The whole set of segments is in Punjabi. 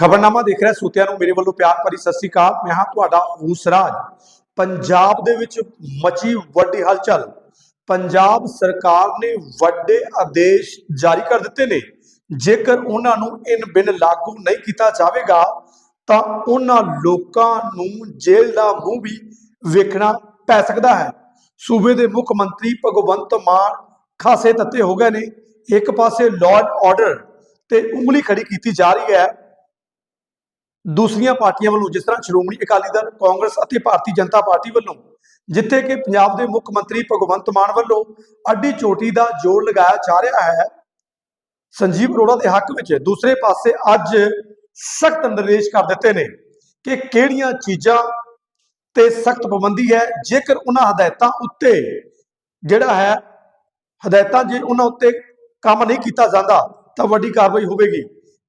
ਖਬਰਨਾਮਾ ਦੇਖ ਰਿਹਾ, ਸੂਤਿਆਂ ਨੂੰ ਮੇਰੇ ਵੱਲੋਂ ਪਿਆਰ ਭਰੀ ਸਤਿ ਸ੍ਰੀ ਅਕਾਲ। ਮੈਂ ਹਾਂ ਤੁਹਾਡਾ ਹੂਸਰਾਜ ਪੰਜਾਬ ਦੇ ਵਿੱਚ ਮਚੀ ਵੱਡੀ ਹਲਚਲ। ਪੰਜਾਬ ਸਰਕਾਰ ਨੇ ਵੱਡੇ ਆਦੇਸ਼ ਜਾਰੀ ਕਰ ਦਿੱਤੇ ਨੇ। ਜੇਕਰ ਉਹਨਾਂ ਨੂੰ ਇਨ ਬਿਨ ਲਾਗੂ ਨਹੀਂ ਕੀਤਾ ਜਾਵੇਗਾ, ਤਾਂ ਉਹਨਾਂ ਲੋਕਾਂ ਨੂੰ ਜੇਲ੍ਹ ਦਾ ਮੂੰਹ ਵੀ ਵੇਖਣਾ ਪੈ ਸਕਦਾ ਹੈ। ਸੂਬੇ ਦੇ ਮੁੱਖ ਮੰਤਰੀ ਭਗਵੰਤ ਮਾਨ ਖਾਸੇ ਤੱਤੇ ਹੋ ਗਏ ਨੇ। ਇੱਕ ਪਾਸੇ ਲਾਅ ਆਰਡਰ ਤੇ ਉਂਗਲੀ ਖੜੀ ਕੀਤੀ ਜਾ ਰਹੀ ਹੈ। ਦੂਸਰੀਆਂ ਪਾਰਟੀਆਂ ਵੱਲੋਂ ਜਿਸ ਤਰ੍ਹਾਂ ਸ਼੍ਰੋਮਣੀ ਅਕਾਲੀ ਦਲ, ਕਾਂਗਰਸ ਅਤੇ ਭਾਰਤੀ ਜਨਤਾ ਪਾਰਟੀ ਵੱਲੋਂ, ਜਿੱਥੇ ਕਿ ਪੰਜਾਬ ਦੇ ਮੁੱਖ ਮੰਤਰੀ ਭਗਵੰਤ ਮਾਨ ਵੱਲੋਂ ਅੱਡੀ ਚੋਟੀ ਦਾ ਜੋਰ ਲਗਾਇਆ ਜਾ ਰਿਹਾ ਹੈ, ਸੰਜੀਵ ਅਰੋੜਾ ਦੇ ਹੱਕ ਵਿੱਚ ਦੂਸਰੇ ਪਾਸੇ ਅੱਜ ਸਖਤ ਨਿਰਦੇਸ਼ ਕਰ ਦਿੱਤੇ ਨੇ ਕਿ ਕਿਹੜੀਆਂ ਚੀਜ਼ਾਂ ਤੇ ਸਖਤ ਪਾਬੰਦੀ ਹੈ, ਜੇਕਰ ਉਹਨਾਂ ਹਦਾਇਤਾਂ ਉੱਤੇ ਜਿਹੜਾ ਹੈ, ਹਦਾਇਤਾਂ ਜੇ ਉਹਨਾਂ ਉੱਤੇ ਕੰਮ ਨਹੀਂ ਕੀਤਾ ਜਾਂਦਾ, ਤਾਂ ਵੱਡੀ ਕਾਰਵਾਈ ਹੋਵੇਗੀ।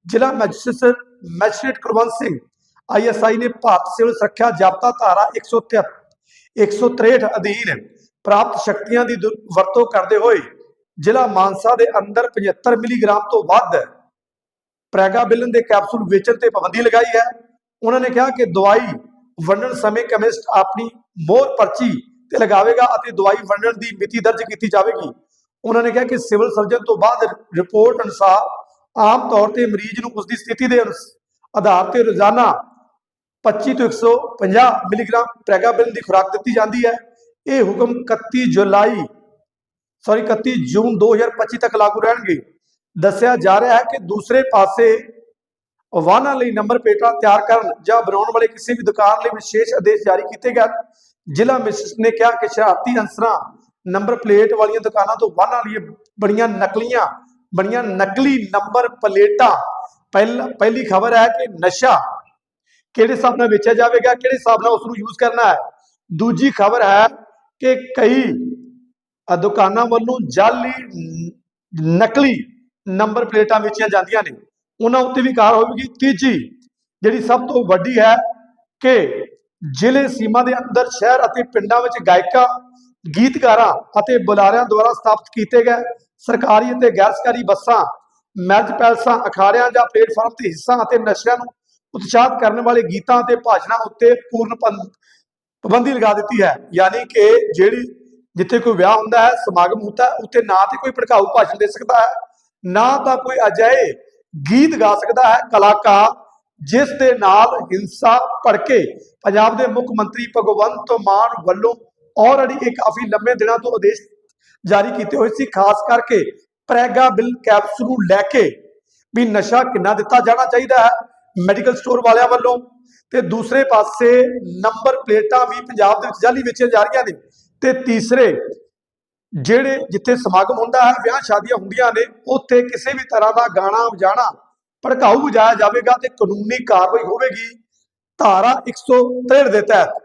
ਜ਼ਿਲ੍ਹਾ magistrate magistrate Kulwant Singh ISI ਨੇ ਭਾਰਤ ਸਿਵਲ ਸੁਰੱਖਿਆ ਜਾਬਤਾ ਧਾਰਾ 173 163 ਅਧੀਨ ਪ੍ਰਾਪਤ ਸ਼ਕਤੀਆਂ ਦੀ ਵਰਤੋਂ ਕਰਦੇ ਹੋਏ ਜ਼ਿਲ੍ਹਾ ਮਾਨਸਾ ਦੇ ਅੰਦਰ 75 ਮਿਲੀਗ੍ਰਾਮ ਤੋਂ ਵੱਧ ਪ੍ਰੈਗਾਬਿਲਨ ਦੇ ਕੈਪਸੂਲ ਵੇਚਣ ਤੇ ਪਾਬੰਦੀ ਲਗਾਈ ਹੈ। ਉਹਨਾਂ ਨੇ ਕਿਹਾ ਕਿ ਦਵਾਈ ਵੰਡਣ ਸਮੇਂ ਕੈਮਿਸਟ ਆਪਣੀ ਮੋਹਰ ਪਰਚੀ ਤੇ ਲਗਾਵੇਗਾ ਅਤੇ ਦਵਾਈ ਵੰਡਣ ਦੀ ਮਿਤੀ ਦਰਜ ਕੀਤੀ ਜਾਵੇਗੀ। ਉਹਨਾਂ ਨੇ ਕਿਹਾ ਕਿ ਸਿਵਲ ਸਰਜਨ ਤੋਂ ਬਾਅਦ ਰਿਪੋਰਟ ਅਨੁਸਾਰ ਆਮ ਤੌਰ ਤੇ ਮਰੀਜ਼ ਨੂੰ ਉਸ ਦੀ ਸਥਿਤੀ ਦੇ ਆਧਾਰ ਤੇ ਰੋਜ਼ਾਨਾ 25 ਤੋਂ 150 ਮਿਲੀਗ੍ਰਾਮ ਪ੍ਰੈਗਾਬਿਲਨ ਦੀ ਖੁਰਾਕ ਦਿੱਤੀ ਜਾਂਦੀ ਹੈ। ਇਹ ਹੁਕਮ 31 ਜੁਲਾਈ ਸੌਰੀ 31 ਜੂਨ 2025 ਤੱਕ ਲਾਗੂ ਰਹਿਣਗੇ। ਦੱਸਿਆ ਜਾ ਰਿਹਾ ਹੈ ਕਿ ਦੂਸਰੇ ਪਾਸੇ ਵਾਹਨਾਂ ਲਈ ਨੰਬਰ ਪਲੇਟਾਂ ਤਿਆਰ ਕਰਨ ਜਾਂ ਬਣਾਉਣ ਵਾਲੇ ਕਿਸੇ ਵੀ ਦੁਕਾਨ ਲਈ ਵਿਸ਼ੇਸ਼ ਆਦੇਸ਼ ਜਾਰੀ ਕੀਤੇ ਗਏ। ਜ਼ਿਲ੍ਹਾ ਮੈਜਿਸਟ੍ਰੇਟ ਨੇ ਕਿਹਾ ਕਿ ਸ਼ਰਾਰਤੀ ਅਨਸਰਾਂ ਨੰਬਰ ਪਲੇਟ ਵਾਲੀਆਂ ਦੁਕਾਨਾਂ ਤੋਂ ਵਾਹਨਾਂ ਲਈ ਬੜੀਆਂ ਨਕਲੀਆਂ ਬਣੀਆਂ ਨਕਲੀ ਨੰਬਰ ਪਲੇਟਾਂ। ਪਹਿਲ, ਪਹਿਲੀ ਖਬਰ ਹੈ ਕਿ ਨਸ਼ਾ ਕਿਹੜੇ ਹਿਸਾਬ ਨਾਲ ਵੇਚਿਆ ਜਾਵੇਗਾ, ਕਿਹੜੇ ਹਿਸਾਬ ਨਾਲ ਉਸ ਨੂੰ ਯੂਜ਼ ਕਰਨਾ ਹੈ। ਦੂਜੀ ਖਬਰ ਹੈ ਕਿ ਕਈ ਦੁਕਾਨਾਂ ਵੱਲੋਂ ਜਾਲੀ ਨਕਲੀ ਨੰਬਰ ਪਲੇਟਾਂ ਵੇਚੀਆਂ ਜਾਂਦੀਆਂ ਨੇ। ਉਹਨਾਂ ਉੱਤੇ ਵੀ ਕਾਰ ਹੋਵੇਗੀ। ਤੀਜੀ, ਜਿਹੜੀ ਸਭ ਤੋਂ ਵੱਡੀ ਹੈ ਕਿ ਜ਼ਿਲ੍ਹੇ ਸੀਮਾ ਦੇ ਅੰਦਰ ਸ਼ਹਿਰ ਅਤੇ ਪਿੰਡਾਂ ਵਿੱਚ ਗਾਇਕਾਂ ਗੀਤਕਾਰਾਂ ਅਤੇ ਬੁਲਾਰਿਆਂ ਦੁਆਰਾ ਸਥਾਪਿਤ ਕੀਤੇ ਗਏ ਸਰਕਾਰੀ ਅਤੇ ਗੈਰ ਸਰਕਾਰੀ ਬੱਸਾਂ ਮੈਰਿਜ ਪੈਲਸਾਂ, ਅਖਾੜਿਆਂ ਜਾਂ ਪਲੇਟਫਾਰਮ ਤੇ ਹਿੱਸਾ ਅਤੇ ਨਸ਼ਿਆਂ ਨੂੰ ਉਤਸ਼ਾਹਤ ਕਰਨ ਵਾਲੇ ਗੀਤਾਂ ਅਤੇ ਭਾਸ਼ਣਾਂ ਉੱਤੇ ਪੂਰਨ ਪਾਬੰਦੀ ਲਗਾ ਦਿੱਤੀ ਹੈ। ਯਾਨੀ ਕਿ ਜਿਹੜੀ ਜਿੱਥੇ ਕੋਈ ਵਿਆਹ ਹੁੰਦਾ ਹੈ, ਸਮਾਗਮ ਹੁੰਦਾ ਹੈ, ਉੱਥੇ ਨਾ ਤੇ ਕੋਈ ਭੜਕਾਊ ਭਾਸ਼ਣ ਦੇ ਸਕਦਾ ਹੈ, ਨਾ ਤਾਂ ਕੋਈ ਅਜਿਹੇ ਗੀਤ ਗਾ ਸਕਦਾ ਹੈ, ਕਲਾਕਾਰ ਜਿਸ ਦੇ ਨਾਲ ਹਿੰਸਾ ਭੜਕੇ ਪੰਜਾਬ ਦੇ ਮੁੱਖ ਮੰਤਰੀ ਭਗਵੰਤ ਮਾਨ ਵੱਲੋਂ ਆਲਰੇਡੀ ਇਹ ਕਾਫੀ ਲੰਮੇ ਦਿਨਾਂ ਤੋਂ ਆਦੇਸ਼ ਜਾਰੀ ਕੀਤੇ ਹੋਏ ਸੀ, ਖਾਸ ਕਰਕੇ ਪ੍ਰੈਗਾ ਬਿਲ ਕੈਪਸੂਲ ਨੂੰ ਲੈ ਕੇ ਵੀ ਨਸ਼ਾ ਕਿੰਨਾ ਦਿੱਤਾ ਜਾਣਾ ਚਾਹੀਦਾ ਹੈ ਮੈਡੀਕਲ ਸਟੋਰ ਵਾਲਿਆਂ ਵੱਲੋਂ ਤੇ ਦੂਸਰੇ ਪਾਸੇ ਨੰਬਰ ਪਲੇਟਾਂ ਵੀ ਪੰਜਾਬ ਦੇ ਵਿੱਚ ਜਾਲੀ ਵੇਚੀਆਂ ਜਾ ਰਹੀਆਂ ਨੇ ਤੇ ਤੀਸਰੇ ਜਿਹੜੇ ਜਿੱਥੇ ਸਮਾਗਮ ਹੁੰਦਾ ਹੈ, ਵਿਆਹ ਸ਼ਾਦੀਆਂ ਹੁੰਦੀਆਂ ਨੇ, ਉੱਥੇ ਕਿਸੇ ਵੀ ਤਰ੍ਹਾਂ ਦਾ ਗਾਣਾ ਵਜਾਣਾ, ਭੜਕਾਊ ਵਜਾਇਆ ਜਾਵੇਗਾ ਤੇ ਕਾਨੂੰਨੀ ਕਾਰਵਾਈ ਹੋਵੇਗੀ, ਧਾਰਾ 163 ਦੇ ਤਹਿਤ।